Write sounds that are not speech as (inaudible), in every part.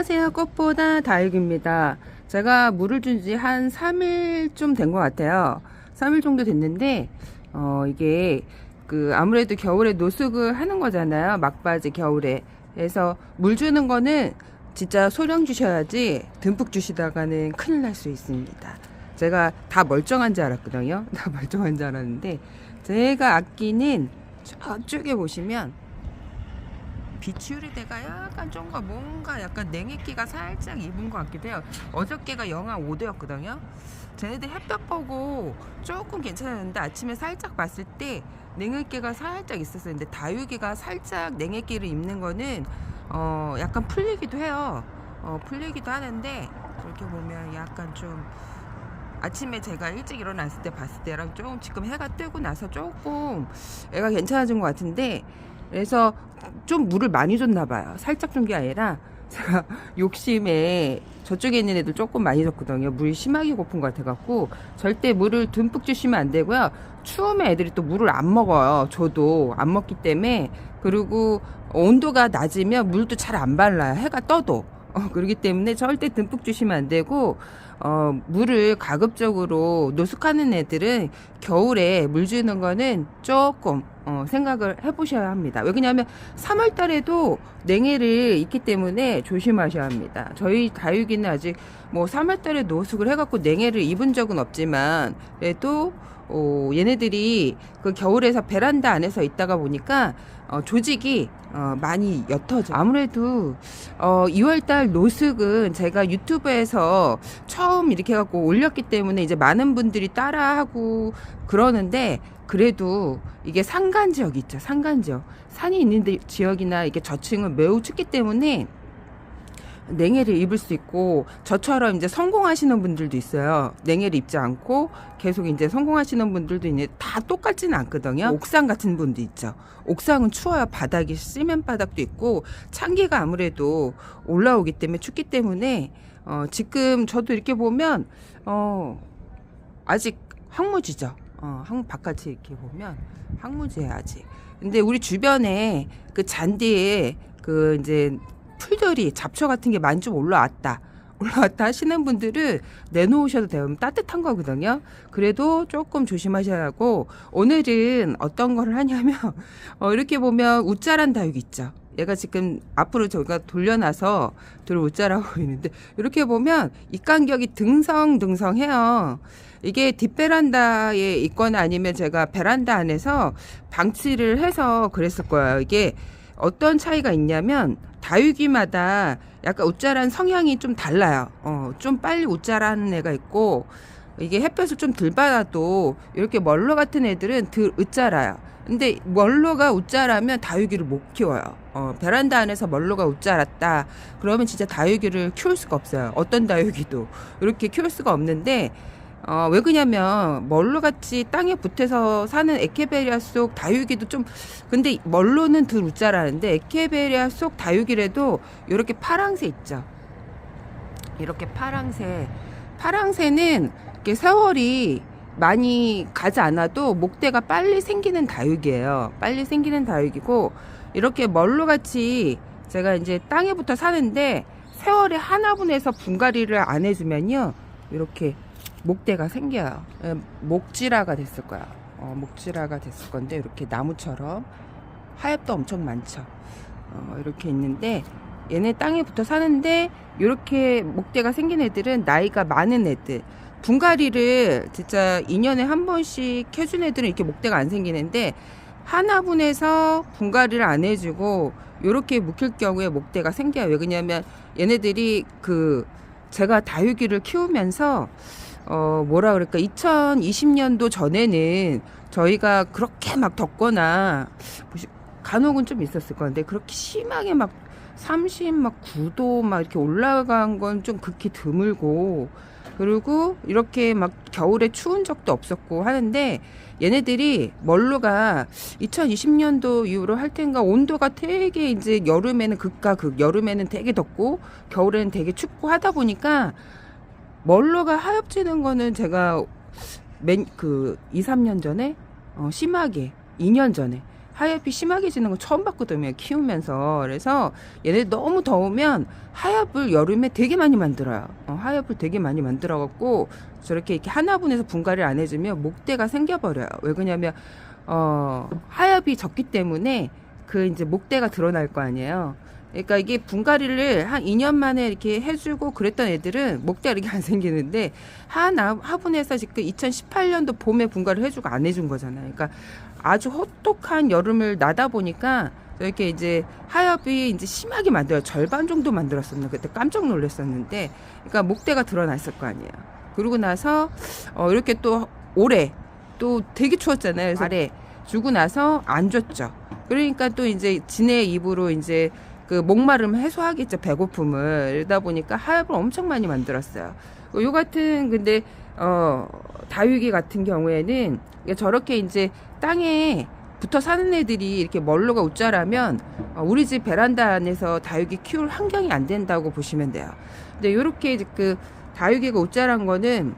안녕하세요. 꽃보다 다육입니다. 제가 물을 준 지 한 3일쯤 된 것 같아요. 3일 정도 됐는데, 어, 이게, 그, 아무래도 겨울에 노숙을 하는 거잖아요. 막바지 겨울에. 그래서 물 주는 거는 진짜 소량 주셔야지 듬뿍 주시다가는 큰일 날 수 있습니다. 제가 다 멀쩡한 줄 알았거든요. (laughs) 다 멀쩡한 줄 알았는데, 제가 아끼는 저쪽에 보시면 비추율이 내가 약간 좀더 뭔가 약간 냉해기가 살짝 입은 것 같기도 해요. 어저께가 영하 5도였거든요. 쟤네들 햇볕 보고 조금 괜찮았는데 아침에 살짝 봤을 때 냉해기가 살짝 있었어요. 근데 다육이가 살짝 냉해기를 입는 거는 어 약간 풀리기도 해요. 어 풀리기도 하는데 그렇게 보면 약간 좀 아침에 제가 일찍 일어났을 때 봤을 때랑 조금 지금 해가 뜨고 나서 조금 애가 괜찮아진 것 같은데 그래서 좀 물을 많이 줬나 봐요. 살짝 준 게 아니라 (laughs) 욕심에 저쪽에 있는 애들 조금 많이 줬거든요. 물이 심하게 고픈 것 같아갖고 절대 물을 듬뿍 주시면 안 되고요. 추우면 애들이 또 물을 안 먹어요. 저도 안 먹기 때문에 그리고 온도가 낮으면 물도 잘 안 발라요. 해가 떠도. 어, 그렇기 때문에 절대 듬뿍 주시면 안 되고, 어, 물을 가급적으로 노숙하는 애들은 겨울에 물 주는 거는 조금, 어, 생각을 해보셔야 합니다. 왜 그러냐면 3월 달에도 냉해를 있기 때문에 조심하셔야 합니다. 저희 다육이는 아직 뭐 3월 달에 노숙을 해갖고 냉해를 입은 적은 없지만, 그래도 어, 얘네들이 그 겨울에서 베란다 안에서 있다가 보니까 어, 조직이 어, 많이 옅어져. 아무래도 어, 2월달 노숙은 제가 유튜브에서 처음 이렇게 해갖고 올렸기 때문에 이제 많은 분들이 따라하고 그러는데 그래도 이게 산간 지역 있죠. 산간 지역. 산이 있는 데- 지역이나 이게 저층은 매우 춥기 때문에 냉해를 입을 수 있고 저처럼 이제 성공하시는 분들도 있어요. 냉해를 입지 않고 계속 이제 성공하시는 분들도 있는데 다 똑같지는 않거든요. 옥상 같은 분도 있죠. 옥상은 추워요. 바닥이 시멘 바닥도 있고 찬기가 아무래도 올라오기 때문에 춥기 때문에 어 지금 저도 이렇게 보면 어 아직 황무지죠. 어, 항 바깥에 이렇게 보면 황무지예요 아직. 근데 우리 주변에 그 잔디에 그 이제 풀들이 잡초 같은 게 많이 좀 올라왔다. (laughs) 올라왔다 하시는 분들은 내놓으셔도 돼요. 따뜻한 거거든요. 그래도 조금 조심하셔야 하고 오늘은 어떤 거를 하냐면 (laughs) 어, 이렇게 보면 웃자란 다육 있죠. 얘가 지금 앞으로 저가 돌려놔서 둘 웃자라고 (laughs) 있는데 이렇게 보면 입간격이 등성등성해요. 이게 뒷베란다에 있거나 아니면 제가 베란다 안에서 방치를 해서 그랬을 거예요. 이게 어떤 차이가 있냐면 다육이마다 약간 웃자란 성향이 좀 달라요. 어, 좀 빨리 웃자라는 애가 있고 이게 햇볕을 좀 덜 받아도 이렇게 멀로 같은 애들은 덜 웃자라요. 근데 멀로가 웃자라면 다육이를 못 키워요. 어, 베란다 안에서 멀로가 웃자랐다. 그러면 진짜 다육이를 키울 수가 없어요. 어떤 다육이도 이렇게 키울 수가 없는데 어, 왜 그냐면 멀로 같이 땅에 붙어서 사는 에케베리아 속 다육이도 좀 근데 멀로는 덜 웃자라는데 에케베리아 속 다육이라도 이렇게 파랑새 있죠. 이렇게 파랑새 파랑새는 이렇게 세월이 많이 가지 않아도 목대가 빨리 생기는 다육이에요. 빨리 생기는 다육이고 이렇게 멀로 같이 제가 이제 땅에 붙어 사는데 세월이 하나분해서 분갈이를 안 해주면요 이렇게 목대가 생겨요. 예, 목지라가 됐을 거야. 어, 목지라가 됐을 건데 이렇게 나무처럼 하엽도 엄청 많죠. 어, 이렇게 있는데 얘네 땅에 붙어 사는데 이렇게 목대가 생긴 애들은 나이가 많은 애들. 분갈이를 진짜 2년에 한 번씩 해준 애들은 이렇게 목대가 안 생기는데 하나분해서 분갈이를 안 해주고 이렇게 묵힐 경우에 목대가 생겨요. 왜 그러냐면 얘네들이 그 제가 다육이를 키우면서 어 뭐라 그럴까? 2020년도 전에는 저희가 그렇게 막 덥거나 간혹은 좀 있었을 건데 그렇게 심하게 막 30 막 9도 막 이렇게 올라간 건 좀 극히 드물고 그리고 이렇게 막 겨울에 추운 적도 없었고 하는데 얘네들이 멀로가 2020년도 이후로 할 텐가 온도가 되게 이제 여름에는 극과 극 여름에는 되게 덥고 겨울에는 되게 춥고 하다 보니까 멀로가 하엽지는 거는 제가 맨 그 2, 3년 전에 어, 심하게 2년 전에 하엽이 심하게 지는 거 처음 봤거든요. 키우면서. 그래서 얘네 너무 더우면 하엽을 여름에 되게 많이 만들어요. 어, 하엽을 되게 많이 만들어 갖고 저렇게 이렇게 하나분해서 분갈이를 안 해주면 목대가 생겨버려요. 왜 그러냐면 어, 하엽이 적기 때문에 그 이제 목대가 드러날 거 아니에요. 그러니까 이게 분갈이를 한 2년 만에 이렇게 해주고 그랬던 애들은 목대가 이렇게 안 생기는데 하나 화분에서 지금 2018년도 봄에 분갈이를 해주고 안 해준 거잖아요. 그러니까 아주 호떡한 여름을 나다 보니까 이렇게 이제 하엽이 이제 심하게 만들어요. 절반 정도 만들었었는데 그때 깜짝 놀랐었는데, 그러니까 목대가 드러났을 거 아니에요. 그러고 나서 어 이렇게 또 올해 또 되게 추웠잖아요. 그래서 아래 주고 나서 안 줬죠. 그러니까 또 이제 진의 입으로 이제 그 목마름 해소하겠죠 배고픔을 이러다 보니까 하엽을 엄청 많이 만들었어요. 어, 요 같은 근데 어 다육이 같은 경우에는 저렇게 이제 땅에 붙어 사는 애들이 이렇게 멀로가 웃자라면 어, 우리 집 베란다 안에서 다육이 키울 환경이 안 된다고 보시면 돼요. 근데 요렇게 그 다육이가 웃자란 거는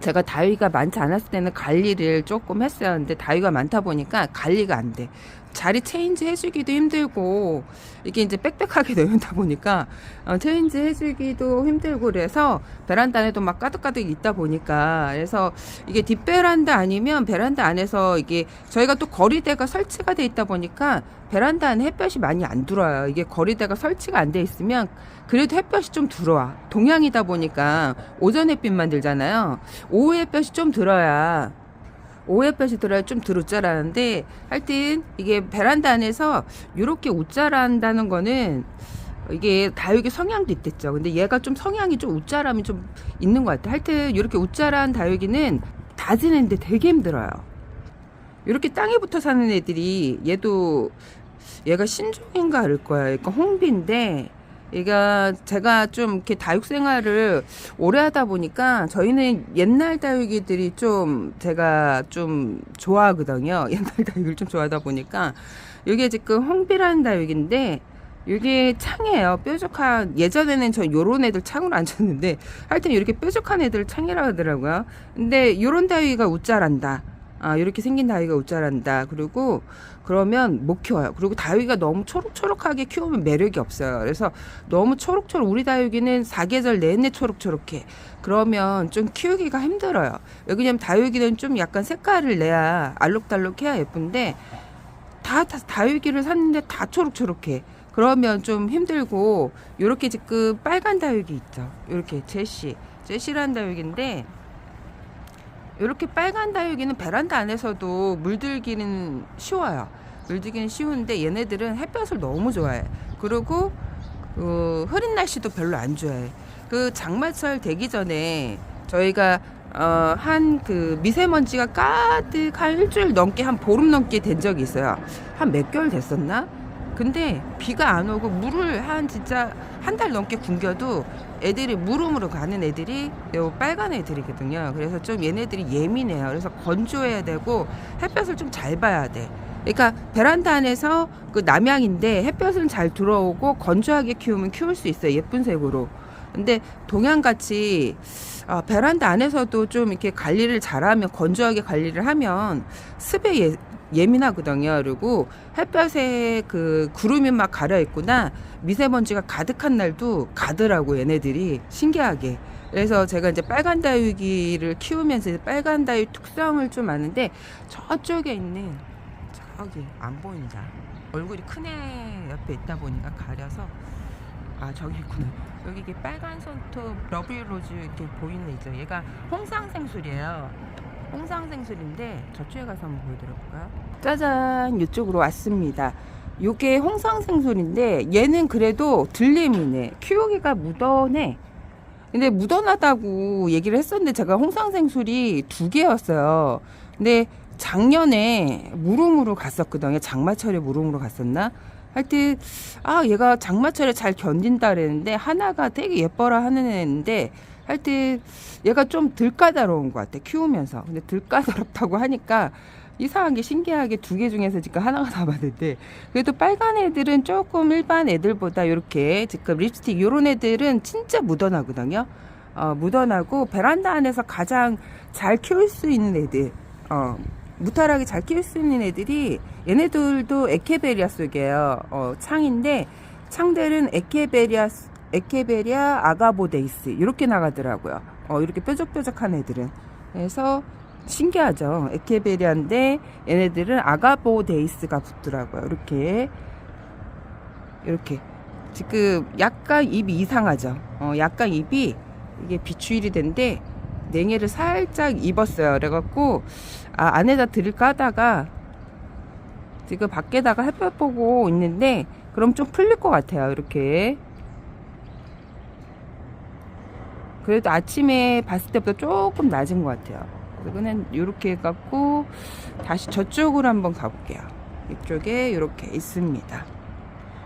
제가 다육이가 많지 않았을 때는 관리를 조금. 근데 다육이가 많다 보니까 관리가 안 돼. 자리 체인지 해주기도 힘들고 이게 이제 빽빽하게 (laughs) 내놓다 보니까 어, 체인지 해주기도 힘들고 그래서 베란다 안에도 막 가득가득 있다 보니까 그래서 이게 뒷베란다 아니면 베란다 안에서 이게 저희가 또 거리대가 설치가 돼 있다 보니까 베란다 안에 햇볕이 많이 안 들어와요. 이게 거리대가 설치가 안 돼 있으면 그래도 햇볕이 좀 들어와. 동양이다 보니까 오전 햇빛만 들잖아요. 오후 햇볕이 좀 들어야 오후 햇볕이 들어야 좀덜 웃자라는데 하여튼 이게 베란다 안에서 이렇게 웃자란다는 거는 이게 다육이 성향도 있댔죠. 근데 얘가 좀 성향이 좀 웃자람이 좀 있는 것 같아. 하여튼 이렇게 웃자란 다육이는 다지는데 되게 힘들어요. 이렇게 땅에 붙어 사는 애들이 얘도 얘가 신종인가 알 거야. 그러니까 홍비인데 얘가 제가 좀 이렇게 다육 생활을 오래 하다 보니까 저희는 옛날 다육이들이 좀 제가 좀 좋아하거든요. (laughs) 옛날 다육을 좀 좋아하다 보니까 이게 지금 홍비라는 다육인데 이게 창이에요. 뾰족한 예전에는 저 요런 애들 창으로 안 쳤는데 하여튼 이렇게 뾰족한 애들 창이라 하더라고요. 근데 요런 다육이가 웃자란다. 아, 이렇게 생긴 다육이가 웃자란다. 그리고 그러면 못 키워요. 그리고 다육이가 너무 초록초록하게 키우면 매력이 없어요. 그래서 너무 초록초록 우리 다육이는 사계절 내내 초록초록해. 그러면 좀 키우기가 힘들어요. 왜냐면 다육이는 좀 약간 색깔을 내야 알록달록해야 예쁜데 다, 다 다육이를 샀는데 다 초록초록해. 그러면 좀 힘들고 요렇게 지금 빨간 다육이 있죠. 요렇게 제시. 제시라는 다육인데 이렇게 빨간 다육이는 베란다 안에서도 물들기는 쉬워요. 물들기는 쉬운데 얘네들은 햇볕을 너무 좋아해. 그리고 어, 흐린 날씨도 별로 안 좋아해. 그 장마철 되기 전에 저희가 어, 한 그 미세먼지가 가득 한 일주일 넘게 한 보름 넘게 된 적이 있어요. 한 몇 개월 됐었나? 근데 비가 안 오고 물을 한 진짜 한 달 넘게 굶겨도 애들이 물음으로 가는 애들이 요 빨간 애들이거든요. 그래서 좀 얘네들이 예민해요. 그래서 건조해야 되고 햇볕을 좀 잘 봐야 돼. 그러니까 베란다 안에서 그 남양인데 햇볕은 잘 들어오고 건조하게 키우면 키울 수 있어요. 예쁜 색으로. 근데 동양같이 아, 베란다 안에서도 좀 이렇게 관리를 잘하면 건조하게 관리를 하면 습에 예, 예민하거든요. 그리고 햇볕에 그 구름이 막 가려 있구나 미세먼지가 가득한 날도 가더라고 얘네들이 신기하게. 그래서 제가 이제 빨간 다육이를 키우면서 빨간 다육 특성을 좀 아는데 저쪽에 있는 저기 안 보인다. 얼굴이 큰 애 옆에 있다 보니까 가려서 아 저기 있구나. 여기 이게 빨간 손톱 러블 로즈 이렇게 보이는 애 있죠. 얘가 홍상생술이에요. 홍상생술인데 저쪽에 가서 한번 보여드릴까요? 짜잔 이쪽으로 왔습니다. 요게 홍상생술인데 얘는 그래도 들림이네. 키우기가 무던해. 근데 무던하다고 얘기를 했었는데 제가 홍상생술이 두 개였어요. 근데 작년에 무릉으로 갔었거든요. 장마철에 무릉으로 갔었나? 하여튼 아 얘가 장마철에 잘 견딘다 그랬는데 하나가 되게 예뻐라 하는 애인데 하여튼 얘가 좀 덜 까다로운 것 같아 키우면서 근데 덜 까다롭다고 하니까 이상한 게 신기하게 두 개 중에서 지금 하나가 (laughs) 남았는데 그래도 빨간 애들은 조금 일반 애들보다 이렇게 지금 립스틱 요런 애들은 진짜 묻어나거든요 어, 묻어나고 베란다 안에서 가장 잘 키울 수 있는 애들 어, 무탈하게 잘 키울 수 있는 애들이 얘네들도 에케베리아 속이에요. 어, 창인데 창들은 에케베리아 에케베리아 아가보데이스 이렇게 나가더라고요. 어, 이렇게 뾰족뾰족한 애들은 그래서 신기하죠. 에케베리아인데 얘네들은 아가보데이스가 붙더라고요. 이렇게 이렇게 지금 약간 입이 이상하죠. 어, 약간 입이 이게 비추일이 된데 냉해를 살짝 입었어요. 그래갖고 아, 안에다 드릴까 하다가 지금 밖에다가 햇볕 보고 있는데 그럼 좀 풀릴 것 같아요. 이렇게 그래도 아침에 봤을 때보다 조금 낮은 것 같아요. 그리고는 이렇게 해갖고 다시 저쪽으로 한번 가볼게요. 이쪽에 이렇게 있습니다.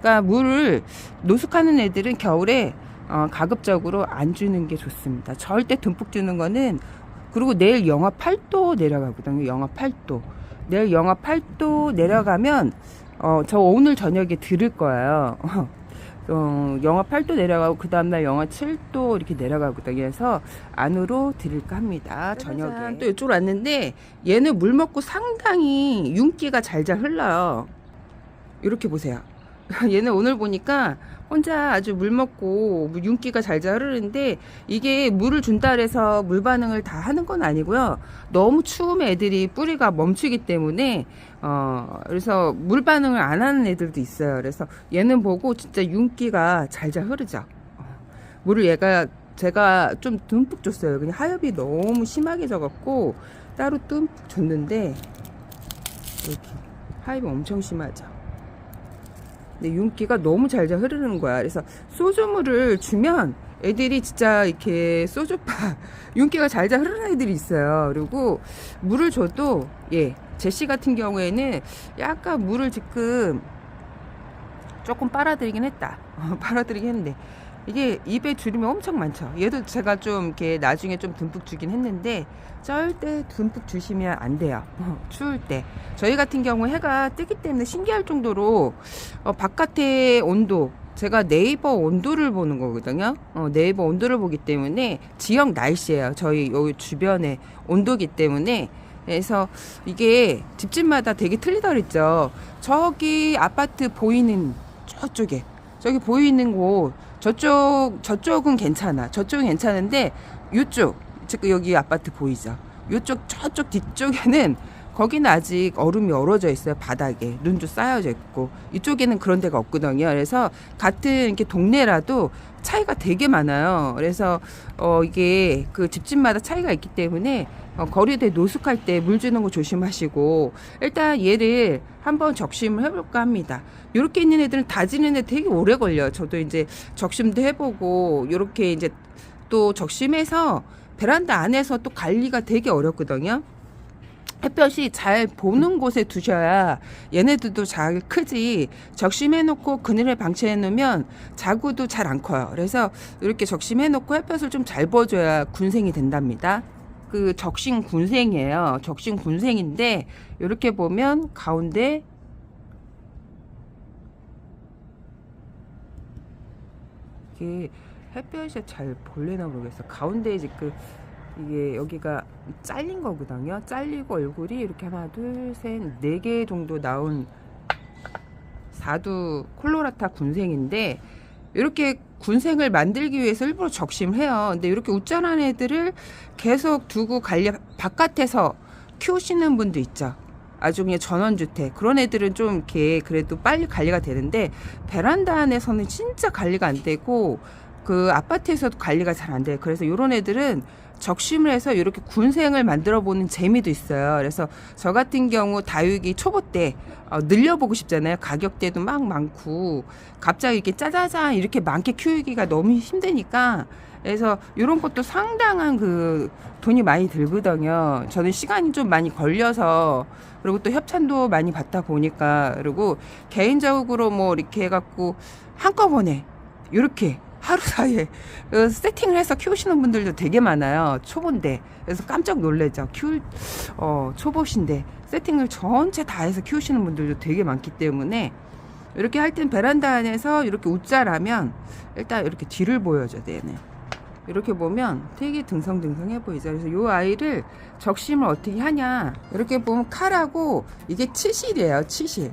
그러니까 물을 노숙하는 애들은 겨울에 어, 가급적으로 안 주는 게 좋습니다. 절대 듬뿍 주는 거는 그리고 내일 영하 8도 내려가거든요. 영하 8도. 내일 영하 8도 내려가면 어, 저 오늘 저녁에 들을 거예요. (laughs) 어, 영하 8도 내려가고 그 다음날 영하 7도 이렇게 내려가거든요. 그래서 안으로 드릴까 합니다. 저녁에. 또 이쪽으로 왔는데 얘는 물 먹고 상당히 윤기가 잘잘 흘러요. 이렇게 보세요. (laughs) 얘는 오늘 보니까 혼자 아주 물 먹고 뭐 윤기가 잘잘 흐르는데 이게 물을 준다 그래서 물 반응을 다 하는 건 아니고요. 너무 추우면 애들이 뿌리가 멈추기 때문에 어 그래서 물 반응을 안 하는 애들도 있어요. 그래서 얘는 보고 진짜 윤기가 잘잘 흐르죠. 어, 물을 얘가 제가 좀 듬뿍 줬어요. 그냥 하엽이 너무 심하게 져갖고 따로 듬뿍 줬는데 이렇게 하엽이 엄청 심하죠. 근데 윤기가 너무 잘잘 흐르는 거야. 그래서 소주물을 주면 애들이 진짜 이렇게 소주파 (laughs) 윤기가 잘잘 흐르는 애들이 있어요. 그리고 물을 줘도 예 제시 같은 경우에는 약간 물을 지금 조금 빨아들이긴 했다. (laughs) 어, 빨아들이긴 했는데 이게 입에 주름이 엄청 많죠. 얘도 제가 좀 이렇게 나중에 좀 듬뿍 주긴 했는데 절대 듬뿍 주시면 안 돼요. 어, (laughs) 추울 때. 저희 같은 경우 해가 뜨기 때문에 신기할 정도로 어, 바깥의 온도 제가 네이버 온도를 보는 거거든요. 어, 네이버 온도를 보기 때문에 지역 날씨예요. 저희 여기 주변의 온도기 때문에 그래서 이게 집집마다 되게 틀리다 그랬죠. 저기 아파트 보이는 저쪽에 저기 보이는 곳 저쪽 저쪽은 괜찮아. 저쪽은 괜찮은데 이쪽 지금 여기 아파트 보이죠? 이쪽 저쪽 뒤쪽에는 (laughs) 거기는 아직 얼음이 얼어져 있어요 바닥에 눈도 쌓여져 있고 이쪽에는 그런 데가 없거든요 그래서 같은 이렇게 동네라도 차이가 되게 많아요 그래서 어 이게 그 집집마다 차이가 있기 때문에 어, 거리대 노숙할 때 물 주는 거 조심하시고 일단 얘를 한번 적심을 해볼까 합니다 이렇게 있는 애들은 다지는 애 되게 오래 걸려요 저도 이제 적심도 해보고 이렇게 이제 또 적심해서 베란다 안에서 또 관리가 되게 어렵거든요. 햇볕이 잘 보는 곳에 두셔야 얘네들도 잘 크지 적심해 놓고 그늘에 방치해 놓으면 자구도 잘 안 커요. 그래서 이렇게 적심해 놓고 햇볕을 좀 잘 보줘야 군생이 된답니다. 그 적신 군생이에요. 적신 군생인데 이렇게 보면 가운데 이게 햇볕이 잘 볼래나 모르겠어. 가운데 지금 이게 여기가 잘린 거거든요. 잘리고 얼굴이 이렇게 하나, 둘, 셋, 네 개 정도 나온 사두 콜로라타 군생인데 이렇게 군생을 만들기 위해서 일부러 적심을 해요. 근데 이렇게 웃자란 애들을 계속 두고 관리 바깥에서 키우시는 분도 있죠. 아주 그냥 전원주택 그런 애들은 좀 이렇게 그래도 빨리 관리가 되는데 베란다 안에서는 진짜 관리가 안 되고 그 아파트에서 도 관리가 잘 안 돼요. 그래서 이런 애들은 적심을 해서 이렇게 군생을 만들어 보는 재미도 있어요. 그래서 저 같은 경우 다육이 초보 때 어, 늘려보고 싶잖아요. 가격대도 막 많고 갑자기 이렇게 짜자잔 이렇게 많게 키우기가 너무 힘드니까 그래서 이런 것도 상당한 그 돈이 많이 들거든요. 저는 시간이 좀 많이 걸려서 그리고 또 협찬도 많이 받다 보니까 그리고 개인적으로 뭐 이렇게 해갖고 한꺼번에 이렇게 하루 사이에 그 세팅을 해서 키우시는 분들도 되게 많아요. 초보인데. 그래서 깜짝 놀래죠. 키울, 어, 초보신데 세팅을 전체 다 해서 키우시는 분들도 되게 많기 때문에 이렇게 할 땐 베란다 안에서 이렇게 웃자라면 일단 이렇게 뒤를 보여줘야 되네. 이렇게 보면 되게 등성등성해 보이죠. 그래서 이 아이를 적심을 어떻게 하냐. 이렇게 보면 칼하고 이게 치실이에요. 치실.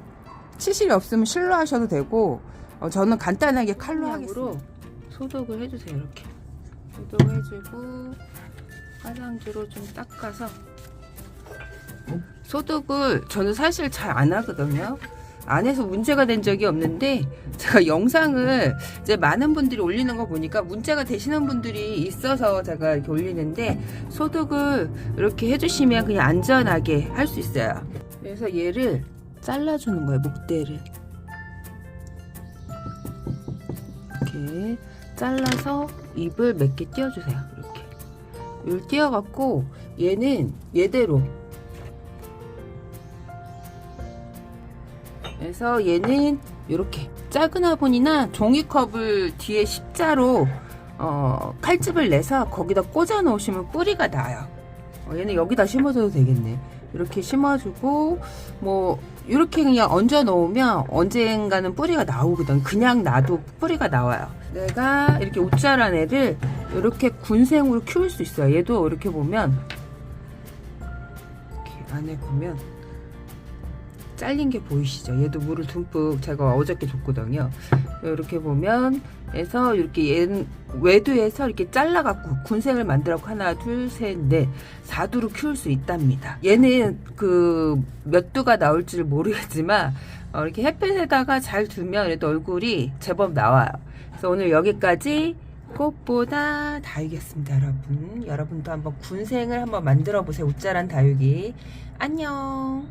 치실이 없으면 실로 하셔도 되고 어, 저는 간단하게 칼로 하겠습니다. 소독을 해주세요. 이렇게 소독해주고 화장지로 좀 닦아서 소독을 저는 사실 잘 안 하거든요. 안 해서 문제가 된 적이 없는데 제가 영상을 이제 많은 분들이 올리는 거 보니까 문제가 되시는 분들이 있어서 제가 이렇게 올리는데 소독을 이렇게 해주시면 그냥 안전하게 할 수 있어요. 그래서 얘를 잘라주는 거예요, 목대를. 잘라서 입을 몇 개 띄워주세요. 이렇게. 이걸 띄워갖고 얘는 얘대로 그래서 얘는 이렇게 작은 화분이나 종이컵을 뒤에 십자로 어, 칼집을 내서 거기다 꽂아 놓으시면 뿌리가 나요. 어, 얘는 여기다 심어줘도 되겠네. 이렇게 심어주고 뭐 이렇게 그냥 얹어 놓으면 언젠가는 뿌리가 나오거든. 그냥 놔도 뿌리가 나와요. 내가 이렇게 옷자란 애를 이렇게 군생으로 키울 수 있어요. 얘도 이렇게 보면 이렇게 안에 보면 잘린 게 보이시죠? 얘도 물을 듬뿍 제가 어저께 줬거든요. 이렇게 보면 해서 이렇게 얘 외두에서 이렇게 잘라갖고 군생을 만들어갖고 하나 둘셋넷 사두로 키울 수 있답니다. 얘는 그 몇 두가 나올지를 모르겠지만 어, 이렇게 햇빛에다가 잘 두면 그래도 얼굴이 제법 나와요. 그래서 오늘 여기까지 꽃보다 다육이었습니다, 여러분. 여러분도 한번 군생을 한번 만들어 보세요. 옷자란 다육이. 안녕.